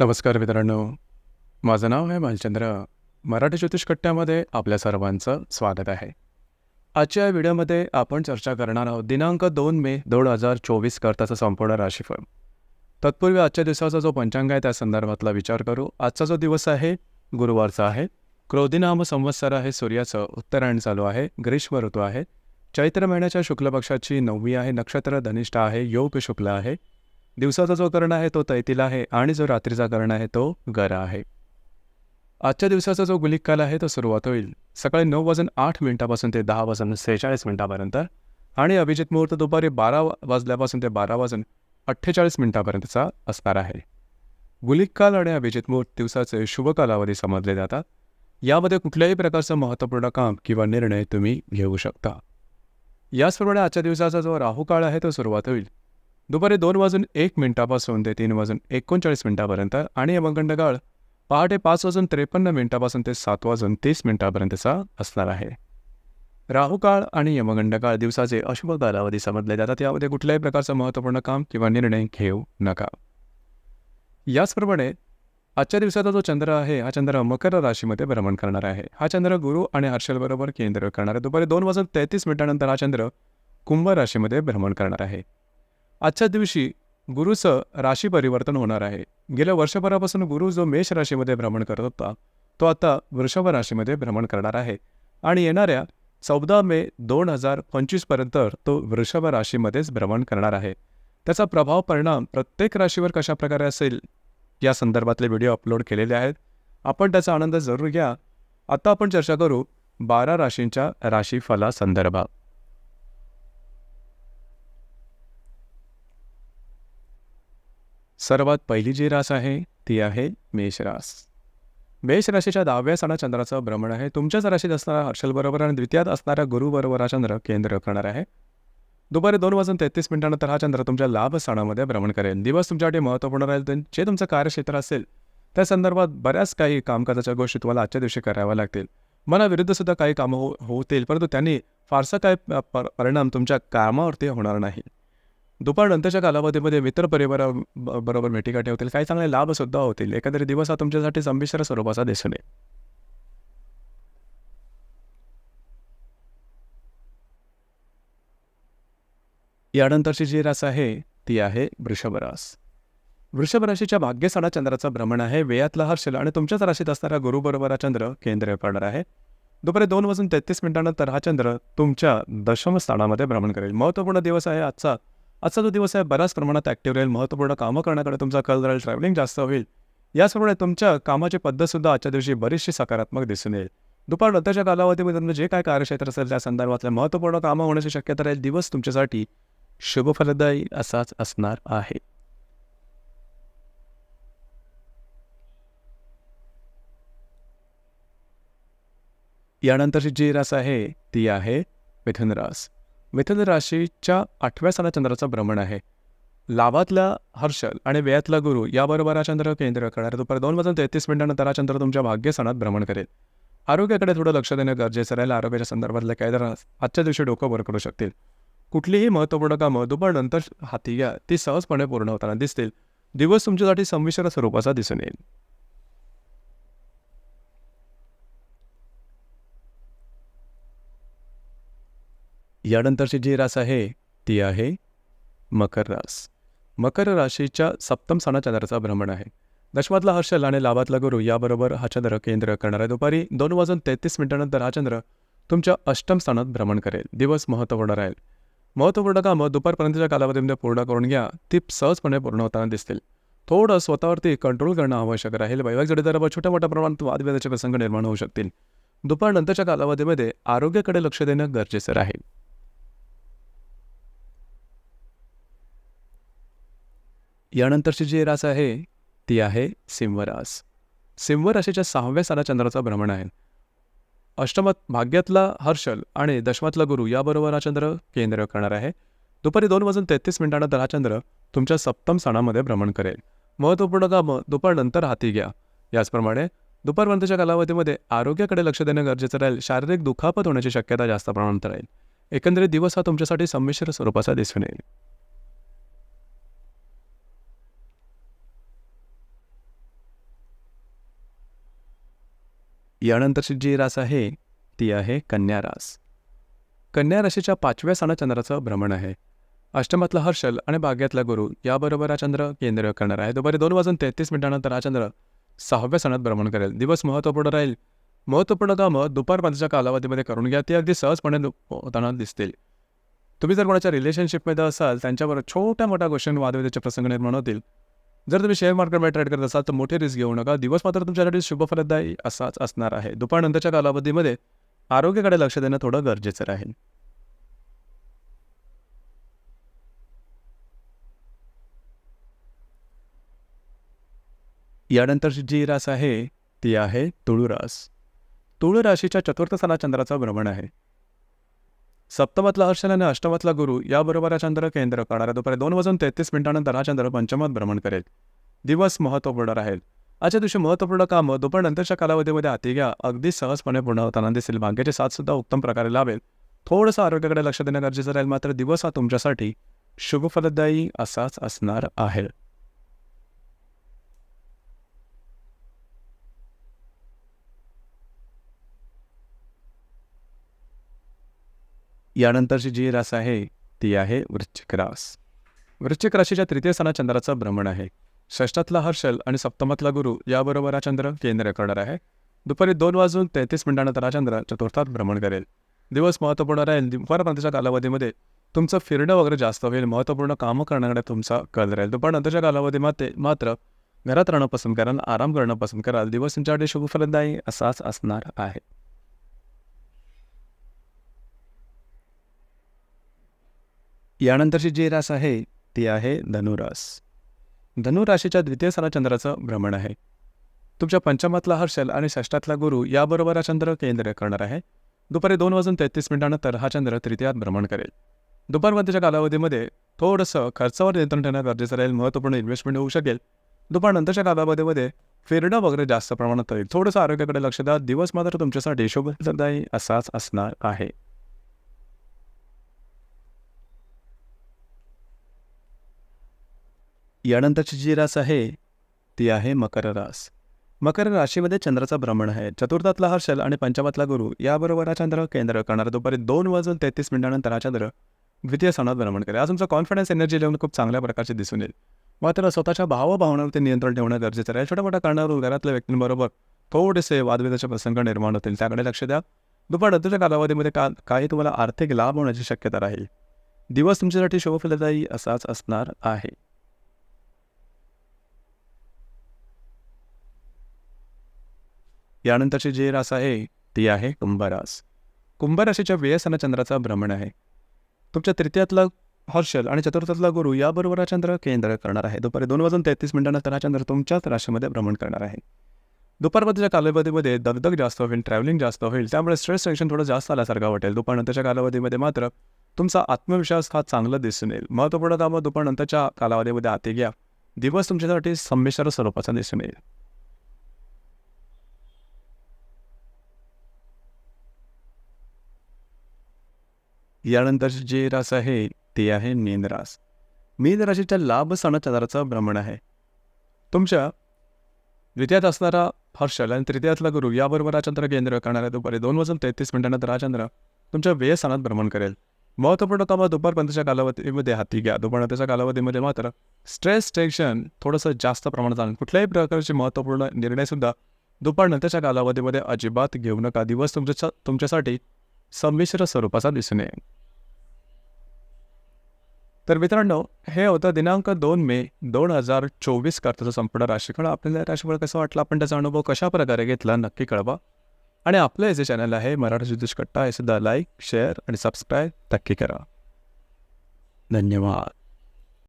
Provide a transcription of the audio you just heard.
नमस्कार मित्रांनो. माझं नाव आहे मालचंद्र. मराठी ज्योतिष कट्ट्यामध्ये आपल्या सर्वांचं स्वागत आहे. आजच्या या व्हिडिओमध्ये आपण चर्चा करणार आहोत दिनांक दोन मे दोन हजार चोवीस करताचा संपूर्ण राशीफळ. तत्पूर्वी आजच्या दिवसाचा जो पंचांग आहे त्या संदर्भातला विचार करू. आजचा जो दिवस आहे गुरुवारचा आहे. क्रोधिनाम संवत्सर आहे सूर्याचं उत्तरायण चालू आहे ग्रीष्म ऋतू आहे. चैत्र महिन्याच्या शुक्ल पक्षाची नववी आहे नक्षत्र धनिष्ठ आहे योग शुक्ल आहे. दिवसाचा जो कर्ण आहे तो तैतील आहे आणि जो रात्रीचा कर्ण आहे तो गर आहे. आजच्या दिवसाचा जो गुलिक काल आहे तो सुरुवात होईल. सकाळी नऊ वाजून आठ मिनिटापासून ते दहा वाजून सेहेचाळीस मिनिटापर्यंत आणि अभिजित मुहूर्त दुपारी बारा वाजल्यापासून ते बारा वाजून अठ्ठेचाळीस मिनिटापर्यंतचा असणार आहे. गुलिक काल आणि अभिजित मुहूर्त दिवसाचे शुभ कालावधी समजले जातात. यामध्ये कुठल्याही प्रकारचं महत्त्वपूर्ण काम किंवा निर्णय तुम्ही घेऊ शकता. याचप्रमाणे आजच्या दिवसाचा जो राहू काळ आहे तो सुरुवात होईल. दुपारी दोन वाजून एक मिनिटापासून ते तीन वाजून एकोणचाळीस मिनिटापर्यंत आणि यमगंड काळ पहाटे पाच वाजून त्रेपन्न मिनिटापासून ते सात वाजून तीस मिनिटापर्यंतचा असणार आहे. राहू काळ आणि यमगंड काळ दिवसाचे अशुभ कालावधी समजले जातात. यामध्ये कुठल्याही प्रकारचं महत्त्वपूर्ण काम किंवा निर्णय घेऊ नका. याचप्रमाणे आजच्या दिवसाचा जो चंद्र आहे हा चंद्र मकर राशीमध्ये भ्रमण करणार आहे. हा चंद्र गुरु आणि हर्षलबरोबर केंद्र करणार आहे. दुपारी दोन वाजून तेहतीस मिनिटानंतर हा चंद्र कुंभ राशीमध्ये भ्रमण करणार आहे. आजच्या दिवशी गुरुचं राशी परिवर्तन होणार आहे. गेल्या वर्षभरापासून गुरु जो मेष राशीमध्ये भ्रमण करत होता तो आता वृषभ राशीमध्ये भ्रमण करणार आहे. आणि येणाऱ्या चौदा मे दोन हजार पंचवीसपर्यंत तो वृषभ राशीमध्येच भ्रमण करणार आहे. त्याचा प्रभाव परिणाम प्रत्येक राशीवर कशा प्रकारे असेल या संदर्भातले व्हिडिओ अपलोड केलेले आहेत. आपण त्याचा आनंद जरूर घ्या. आता आपण चर्चा करू बारा राशींच्या राशीफला संदर्भात. सर्वात पहिली जी रास आहे ती आहे मेष रास. मेष राशीच्या दहाव्या सणा चंद्राचं भ्रमण आहे. तुमच्याच राशीत असणारा हर्षलबरोबर आणि द्वितीयात असणाऱ्या गुरुबरोबर हा चंद्र केंद्र करणार आहे. दुपारी दोन वाजून तेहतीस मिनिटानंतर हा चंद्र तुमच्या लाभ स्थानामध्ये भ्रमण करेल. दिवस तुमच्यासाठी महत्त्वपूर्ण राहील. जे तुमचं कार्यक्षेत्र असेल त्या संदर्भात बऱ्याच काही कामकाजाच्या गोष्टी तुम्हाला आजच्या दिवशी कराव्या लागतील. मनाविरुद्ध सुद्धा काही कामं हो होतील परंतु त्यांनी फारसा काय परिणाम तुमच्या कामावरती होणार नाही. दुपारनंतरच्या कालावधीमध्ये मित्र परिवारा बरोबर भेटीगाठी होतील. काही चांगले लाभसुद्धा होतील. एकंदरीत दिवस हा तुमच्यासाठी संमिश्र स्वरूपाचा दिसून येईल. यानंतरची जी रास आहे ती आहे वृषभ रास. वृषभ राशीच्या भाग्यसाडा चंद्राचा भ्रमण आहे. वेयातला हर्षल आणि तुमच्याच राशीत असणारा गुरुबरोबर हा चंद्र केंद्र करणार आहे. दुपारी दोन वाजून तेहतीस मिनिटानंतर हा चंद्र तुमच्या दशम स्थानामध्ये भ्रमण करेल. महत्त्वपूर्ण दिवस आहे आजचा आजचा जो दिवस आहे बऱ्याच प्रमाणात ॲक्टिव्ह राहील. महत्त्वपूर्ण कामं करण्याकडे तुमचा कल राहील ट्रॅव्हलिंग जास्त होईल. याचप्रमाणे तुमच्या कामाची पद्धतसुद्धा आजच्या दिवशी बरीचशी सकारात्मक दिसून येईल. दुपार नंतरच्या कालावधीमध्ये तुमचं जे काय कार्यक्षेत्र असेल त्या संदर्भातल्या महत्त्वपूर्ण कामं होण्याची शक्यता राहील. दिवस तुमच्यासाठी शुभफलदायी असाच असणार आहे. यानंतरची जी रास आहे ती आहे मिथुन रास. मिथुन राशीच्या आठव्या साला चंद्राचं भ्रमण आहे. लाभातला हर्षल आणि व्ययातला गुरु याबरोबर हा चंद्र केंद्र करणार दुपारी दोन वाजून तेहतीस मिनिटानंतर हा चंद्र तुमच्या भाग्यसणात भ्रमण करेल. आरोग्याकडे थोडं लक्ष देणं गरजेचं राहील. आरोग्याच्या संदर्भातल्या काही जण आजच्या दिवशी डोकं वर करू शकतील. कुठलीही महत्त्वपूर्ण कामं दुपारनंतर हाती घ्या. ती सहजपणे पूर्ण होताना दिसतील. दिवस तुमच्यासाठी संमिश्र स्वरूपाचा दिसून येईल. यानंतरची जी रास आहे ती आहे मकर रास. मकर राशीच्या सप्तम सणा चंद्राचा भ्रमण आहे. दशमातला हर्षल आणि लाभातला गुरु याबरोबर हा चंद्र केंद्र करणार आहे. दुपारी दोन वाजून तेहतीस मिनिटानंतर हा चंद्र तुमच्या अष्टम स्थानात भ्रमण करेल. दिवस महत्त्वपूर्ण राहील. महत्त्वपूर्ण कामं दुपारपर्यंतच्या कालावधीमध्ये पूर्ण करून घ्या. ती सहजपणे पूर्ण होताना दिसतील. थोडं स्वतःवरती कंट्रोल करणं आवश्यक राहील. वैवाहिक जडेदारावर छोट्या मोठ्या प्रमाणात वादविवादाचे प्रसंग निर्माण होऊ शकतील. दुपारनंतरच्या कालावधीमध्ये आरोग्याकडे लक्ष देणं गरजेचं राहील. यानंतरची जी रास आहे ती आहे सिंहरास. सिंह राशीच्या सहाव्या साला चंद्राचा भ्रमण आहे. अष्टमात भाग्यातला हर्षल आणि दशमातला गुरु याबरोबर हा चंद्र केंद्र करणार आहे. दुपारी दोन वाजून तेहतीस मिनिटानंतर हा चंद्र तुमच्या सप्तम सणामध्ये भ्रमण करेल. महत्त्वपूर्ण कामं दुपारनंतर हाती घ्या. याचप्रमाणे दुपारपर्यंतच्या कालावधीमध्ये आरोग्याकडे लक्ष देणं गरजेचं राहील. शारीरिक दुखापत होण्याची शक्यता जास्त प्रमाणात राहील. एकंदरीत दिवस हा तुमच्यासाठी संमिश्र स्वरूपाचा दिसून येईल. यानंतरची जी रास आहे ती आहे कन्या रास. कन्या राशीच्या पाचव्या स्थानात चंद्राचं भ्रमण आहे. अष्टमातला हर्षल आणि बाग्यातला गुरु याबरोबर हा चंद्र केंद्र करणार आहे. दुपारी दोन वाजून तेहतीस मिनिटानंतर हा चंद्र सहाव्या सणात भ्रमण करेल. दिवस महत्त्वपूर्ण राहील. महत्त्वपूर्ण कामं दुपारपर्यंतच्या कालावधीमध्ये करून घ्या. ती अगदी सहजपणे होताना दिसतील. तुम्ही जर कोणाच्या रिलेशनशिपमध्ये असाल त्यांच्यावर छोट्या मोठ्या गोष्टी वादविवादाचे प्रसंग निर्माण होतील जर तुम्ही शेअर मार्केटमध्ये ट्रेड करत असाल तर मोठे रिस्क घेऊ नका. दिवस मात्र तुमच्यासाठी शुभफलदायी असाच असणार आहे. दुपारनंतरच्या कालावधीमध्ये आरोग्याकडे लक्ष देणं थोडं गरजेचं राहील. यानंतरची जी रास आहे ती आहे तुळू रास तुळू राशीच्या चतुर्थ स्थानात चंद्राचा भ्रमण आहे. सप्तमातला हर्षल आणि अष्टमातला गुरु याबरोबर हा चंद्र केंद्र करणार दुपारी दोन वाजून तेहतीस मिनिटानंतर हा चंद्र पंचमात भ्रमण करेल. दिवस महत्त्वपूर्ण राहील. आजच्या दिवशी महत्त्वपूर्ण कामं दुपार नंतरच्या कालावधीमध्ये हाती घ्या. अगदी सहजपणे पूर्ण होताना दिसेल. भाग्याचे साथ सुद्धा उत्तम प्रकारे लाभेल. थोडंसं आरोग्याकडे लक्ष देणं गरजेचं राहील. मात्र दिवस हा तुमच्यासाठी शुभफलदायी असाच असणार आहे. यानंतरची जी रास आहे ती आहे वृश्चिक रास. वृश्चिक राशीच्या तृतीय स्थानात चंद्राचं भ्रमण आहे. षष्ठातला हर्षल आणि सप्तमातला गुरु याबरोबर हा चंद्र केंद्र करणार आहे. दुपारी दोन वाजून तेहतीस मिनिटानंतर हा चंद्र चतुर्थात भ्रमण करेल. दिवस महत्त्वपूर्ण राहील. दुपारपर्यंतच्या कालावधीमध्ये तुमचं फिरणं वगैरे जास्त होईल. महत्त्वपूर्ण कामं करण्याकडे तुमचा कल राहील. दुपारनंतरच्या कालावधीमध्ये मात्र घरात राहणं पसंत कराल आराम करणं पसंत कराल दिवस तुमच्यासाठी शुभफलदायी असाच असणार आहे. यानंतरची जी रास आहे ती आहे धनुरास. धनुराशीच्या द्वितीय स्थाना चंद्राचं भ्रमण आहे. तुमच्या पंचमातला हर्षल आणि षष्ठातला गुरु याबरोबर हा चंद्र केंद्र करणार आहे. दुपारी दोन वाजून तेहतीस मिनिटानंतर हा चंद्र तृतीयात भ्रमण करेल. दुपारमध्येच्या कालावधीमध्ये थोडंसं खर्चावर नियंत्रण ठेवणं गरजेचं राहील महत्त्वपूर्ण इन्व्हेस्टमेंट होऊ शकेल. दुपारनंतरच्या कालावधीमध्ये फिरणं वगैरे जास्त प्रमाणात होईल. थोडंसं आरोग्याकडे लक्ष द्या. दिवस मात्र तुमच्यासाठी शुभदायी असाच असणार आहे. यानंतरची जी रास आहे ती आहे मकर रास. मकर राशीमध्ये चंद्राचा भ्रमण आहे. चतुर्थातला हर्षल आणि पंचमातला गुरु याबरोबर हा चंद्र केंद्र करणार. दुपारी दोन वाजून तेहतीस मिनिटानंतर हा चंद्र द्वितीय स्थानात भ्रमण करेल. आज तुमचा कॉन्फिडन्स एनर्जी लेवल खूप चांगल्या प्रकारचे दिसून येईल. मात्र स्वतःच्या भावभावनावरती नियंत्रण ठेवणं गरजेचं आहे छोट्या मोठ्या कारणावरून घरातल्या व्यक्तींबरोबर थोडेसे वादविदाचे प्रसंग निर्माण होतील. त्याकडे लक्ष द्या. दुपार नंतरच्या कालावधीमध्ये का काही तुम्हाला आर्थिक लाभ होण्याची शक्यता राहील. दिवस तुमच्यासाठी शुभफलदायी असाच असणार आहे. यानंतरची जी रास आहे ती आहे कुंभरास. कुंभराशीच्या व्यसन चंद्राचा भ्रमण आहे. तुमच्या तृतीयातला हर्षल आणि चतुर्थातला गुरु याबरोबर हा चंद्र केंद्र करणार आहे. दुपारी दोन वाजून तेहतीस मिनिटानंतर हा चंद्र तुमच्याच राशीमध्ये भ्रमण करणार आहे. दुपारमध्येच्या कालावधीमध्ये दगदग जास्त होईल ट्रॅव्हलिंग जास्त होईल त्यामुळे स्ट्रेस टेन्शन थोडं जास्त आल्यासारखा वाटेल. दुपारनंतरच्या कालावधीमध्ये मात्र तुमचा आत्मविश्वास हा चांगला दिसून येईल महत्त्वपूर्ण कामं दुपारनंतरच्या कालावधीमध्ये हाती घ्या. दिवस तुमच्यासाठी संमिश्र स्वरूपाचा दिसून येईल यानंतरचे जे रास आहे ते आहे मेनरास रास. राशीच्या लाभ सण चंद्राचं भ्रमण आहे. तुमच्या द्वितीयात असणारा हर्षल आणि तृतीयातला गुरु याबरोबर हा केंद्र करणाऱ्या दुपारी दोन वाजून तेहतीस मिनिटानंतर राजचंद्र तुमच्या व्यय स्थानात भ्रमण करेल. महत्त्वपूर्ण कामं दुपारपर्यंतच्या कालावधीमध्ये हाती घ्या. दुपारपर्यंतच्या कालावधीमध्ये मात्र स्ट्रेस टेन्शन थोडंसं जास्त प्रमाणात आणून कुठल्याही प्रकारचे महत्त्वपूर्ण निर्णयसुद्धा दुपारनंतरच्या कालावधीमध्ये अजिबात घेऊ नका. दिवस तुमच्या तुमच्यासाठी संमिश्र स्वरूपाचा दिसून येईल. तर मित्रांनो हे होतं दिनांक दोन मे दोन हजार चोवीस करताचं संपूर्ण राशीफळ. आपल्याला राशीफळ कसं वाटलं? आपण त्याचा अनुभव कशा प्रकारे घेतला? नक्की कळवा. आणि आपलं हे जे चॅनल आहे मराठी ज्योतिष कट्टा हे सुद्धा लाईक शेअर आणि सबस्क्राईब नक्की करा. धन्यवाद.